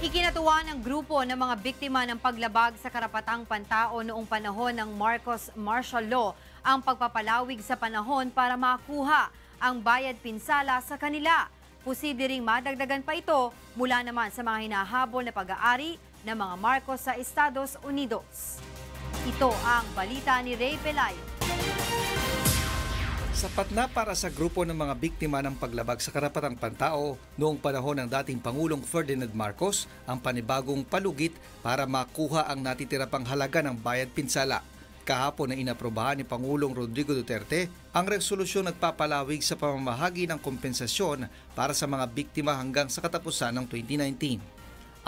Ikinatuwa ng grupo ng mga biktima ng paglabag sa karapatang pantao noong panahon ng Marcos Martial Law ang pagpapalawig sa panahon para makuha ang bayad pinsala sa kanila. Posible ring madagdagan pa ito mula naman sa mga hinahabol na pag-aari ng mga Marcos sa Estados Unidos. Ito ang balita ni Ray Pelayo. Sapat na para sa grupo ng mga biktima ng paglabag sa karapatang pantao noong panahon ng dating Pangulong Ferdinand Marcos ang panibagong palugit para makuha ang natitira pang halaga ng bayad pinsala. Kahapon na inaprobahan ni Pangulong Rodrigo Duterte ang resolusyon nagpapalawig sa pamamahagi ng kompensasyon para sa mga biktima hanggang sa katapusan ng 2019.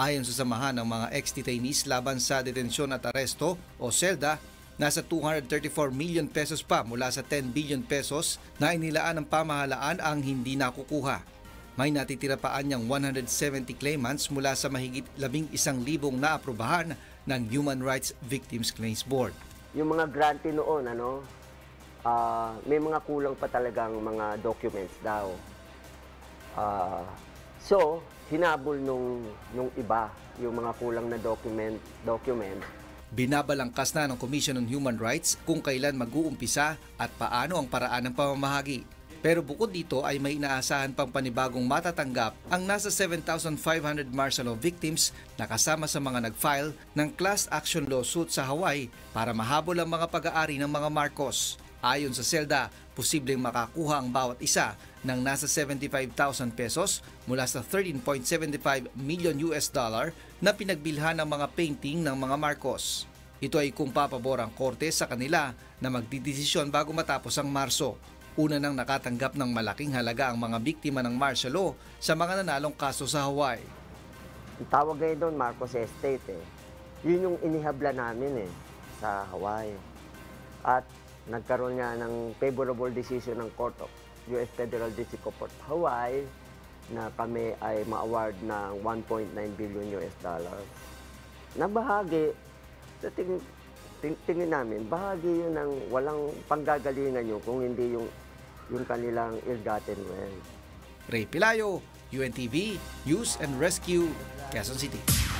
Ayon sa samahan ng mga ex-detainees laban sa detensyon at aresto o SELDA, Nasa 234 million pesos pa mula sa 10 billion pesos na inilaan ng pamahalaan ang hindi nakukuha. May natitira pa anyang 170 claimants mula sa mahigit 11,000 naaprubahan ng Human Rights Victims Claims Board. Yung mga grantee noon, ano, ah, may mga kulang pa talagang mga documents daw. Ah, so, hinabol nung, nung iba yung mga kulang na document, document Binabalangkas na ng Commission on Human Rights kung kailan mag-uumpisa at paano ang paraan ng pamamahagi. Pero bukod dito ay may inaasahan pang panibagong matatanggap ang nasa 7,500 martial law victims na kasama sa mga nag-file ng class action lawsuit sa Hawaii para mahabol ang mga pag-aari ng mga Marcos. Ayon sa SELDA, posibleng makakuha ang bawat isa ng nasa 75,000 pesos mula sa 13.75 million US dollar na pinagbilhan ng mga painting ng mga Marcos. Ito ay kung papabor ang korte sa kanila na magdidesisyon bago matapos ang Marso. Una nang nakatanggap ng malaking halaga ang mga biktima ng martial law sa mga nanalong kaso sa Hawaii. Ang tawag ngayon doon, Marcos Estate eh. Yun yung inihabla namin eh, sa Hawaii. At nagkaroon nga ng favorable decision ng Court of US Federal District Court Hawaii na kami ay ma-award ng 1.9 billion US dollars. Na bahagi, sa tingin, ting- tingin namin, bahagi yun ng walang panggagalingan yun kung hindi yung, yung kanilang ill-gotten wealth. Ray Pilayo, UNTV, News and Rescue, Quezon City.